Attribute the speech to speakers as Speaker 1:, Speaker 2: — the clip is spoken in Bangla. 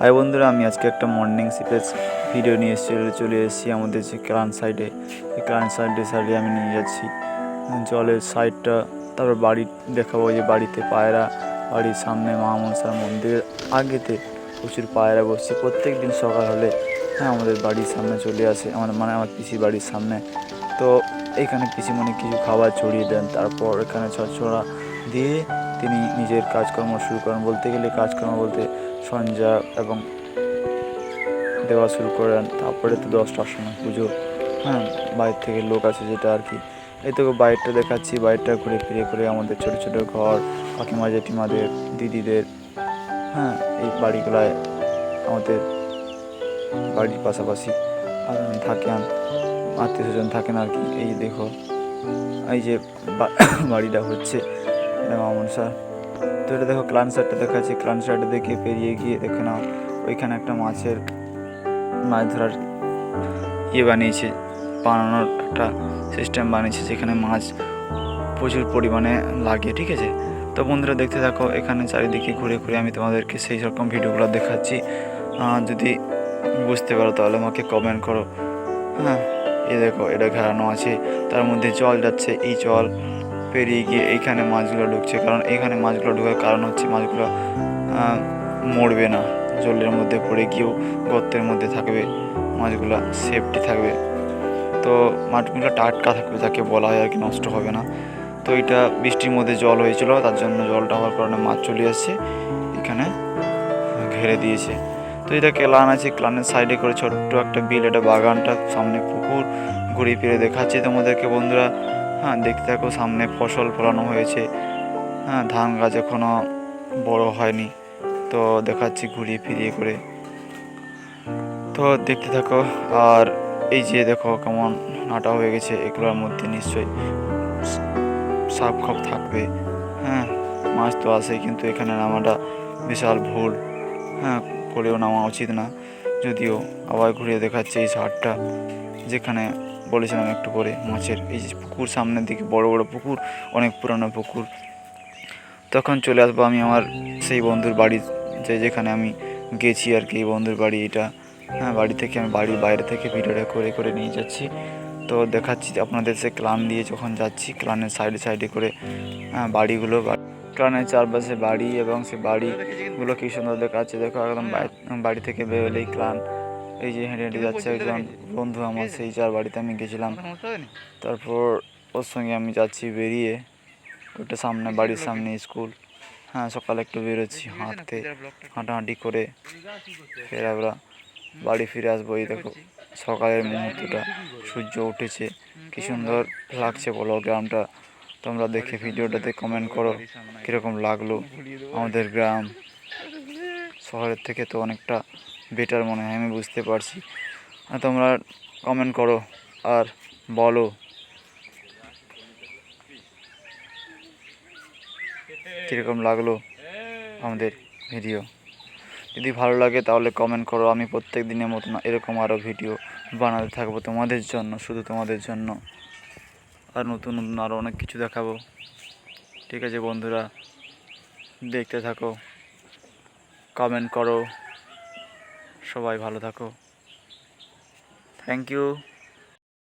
Speaker 1: হাই বন্ধুরা, আমি আজকে একটা মর্নিং সিপেস ভিডিও নিয়ে এসেছি চলে এসেছি আমাদের যে ক্লান সাইডে এই ক্লান সাইডে সাইডে আমি নিয়ে যাচ্ছি। জলের সাইডটা তারপর বাড়ি দেখাবো যে বাড়িতে পায়রা, বাড়ির সামনে মা মন্দিরের আগেতে প্রচুর পায়রা বসছে। প্রত্যেক দিন সকাল হলে হ্যাঁ আমাদের বাড়ির সামনে চলে আসে, আমার মানে আমার পিসি বাড়ির সামনে। তো এইখানে পিসিমণি কিছু খাবার ছড়িয়ে দেন, তারপর এখানে ছড়া দিয়ে তিনি নিজের কাজকর্ম শুরু করেন। বলতে গেলে কাজকর্ম বলতে সঞ্জা এবং দেওয়া শুরু করেন। তারপরে তো দশটার সময় পুজো। হ্যাঁ বাইরে থেকে লোক আছে যেটা আর কি। এই তো বাইরটা দেখাচ্ছি। বাইরটা ঘুরে ফিরে করে আমাদের ছোটো ছোটো ঘর, কাকিমা, জেঠিমাদের, দিদিদের হ্যাঁ এই বাড়িগুলায় আমাদের বাড়ির পাশাপাশি থাকেন, আত্মীয় স্বজন থাকেন আর কি। এই দেখো, এই যে বাড়িটা হচ্ছে। মামুন স্যার তো এটা দেখো ক্লান সাইডটা দেখাচ্ছি ক্লান সাইডটা দেখে পেরিয়ে গিয়ে দেখে নাও ওইখানে একটা মাছের মাছ ধরার ইয়ে বানিয়েছে বানানোর একটা সিস্টেম বানিয়েছে যেখানে মাছ প্রচুর পরিমাণে লাগে ঠিক আছে তো বন্ধুরা দেখতে থাকো এখানে চারিদিকে ঘুরে ঘুরে আমি তোমাদেরকে সেই রকম ভিডিওগুলো দেখাচ্ছি যদি বুঝতে পারো তাহলে আমাকে কমেন্ট করো হ্যাঁ এই দেখো এটা ঘেরানো আছে তার মধ্যে জল যাচ্ছে এই জল পেরিয়ে গিয়ে এইখানে মাছগুলো ঢুকছে। কারণ এইখানে মাছগুলো ঢোকার কারণ হচ্ছে মাছগুলো মরবে না। জলের মধ্যে পড়ে গিয়েও গর্তের মধ্যে থাকবে। মাছগুলো সেফটি থাকবে। তো মাছগুলো টাটকা থাকবে যাকে বলা হয় আর কি, নষ্ট হবে না। তো এটা বৃষ্টির মধ্যে জল হয়েছিল, তার জন্য জলটা হওয়ার কারণে মাছ চলে আসছে। এখানে ঘেরে দিয়েছে। তো এটা ক্লান আছে, ক্লানের সাইডে করে ছোট্ট একটা বিল এটা বাগানটা সামনে পুকুর ঘুরে ফিরে দেখাচ্ছি তোমাদেরকে বন্ধুরা। হ্যাঁ দেখতে থাকো, সামনে ফসল ফলানো হয়েছে। হ্যাঁ ধান গাছ এখনও বড় হয়নি। তো দেখাচ্ছি ঘুরিয়ে ফিরিয়ে করে। তো দেখতে থাকো, আর এই যে দেখো কেমন নাটা হয়ে গেছে, এগুলোর মধ্যে নিশ্চয়ই সাপ খপ থাকবে। হ্যাঁ মাছ তো আসে কিন্তু এখানে নামাটা বিশাল ভুল। হ্যাঁ করেও নামা উচিত না। যদিও আবার ঘুরিয়ে দেখাচ্ছে এই সারটা, যেখানে বলেছিলাম একটু করে মাছের এই যে পুকুর সামনের দিকে, বড় বড় পুকুর, অনেক পুরানো পুকুর। তখন চলে আসব আমি আমার সেই বন্ধুর বাড়ি যে যেখানে আমি গেছি আর কি, এই বন্ধুর বাড়ি, এটা হ্যাঁ বাড়ি থেকে আমি বাড়ির বাইরে থেকে ভিডিওটা করে করে নিয়ে যাচ্ছি। তো দেখাচ্ছি আপনাদের সে ক্লান দিয়ে যখন যাচ্ছি, ক্লানের সাইডে সাইডে করে হ্যাঁ বাড়িগুলো ক্লানের চারপাশে বাড়ি এবং সে বাড়িগুলো কী সুন্দর দেখাচ্ছে। দেখো, একদম বাড়ি থেকে বেরোলেই ক্লান। এই যে হেঁটে হেঁটে যাচ্ছে একজন বন্ধু আমার সেই যার বাড়িতে আমি গেছিলাম। তারপর ওর সঙ্গে আমি যাচ্ছি বেরিয়ে। ওটা সামনে বাড়ির সামনে স্কুল। হ্যাঁ সকালে একটু বেরোচ্ছি হাঁটতে। হাঁটাহাঁটি করে ফের আমরা বাড়ি ফিরে আসব। এই দেখো সকালের মুহূর্তটা। সূর্য উঠেছে। কি সুন্দর লাগছে? বলো গ্রামটা। তোমরা দেখে ভিডিওটাতে কমেন্ট করো। কীরকম লাগল আমাদের গ্রাম? শহরের থেকে তো অনেকটা বেটার মনে হয়, আমি বুঝতে পারছি। তোমরা কমেন্ট করো আর বলো। কীরকম লাগল আমাদের ভিডিও যদি ভালো লাগে তাহলে কমেন্ট করো, আমি প্রত্যেক দিনের মতন এরকম আরও ভিডিও বানাতে থাকব তোমাদের জন্য, শুধু তোমাদের জন্য। আর নতুন নতুন আরও অনেক কিছু দেখাবো। ঠিক আছে বন্ধুরা, দেখতে থাকো। কমেন্ট করো। সবাই ভালো থাকো। Thank you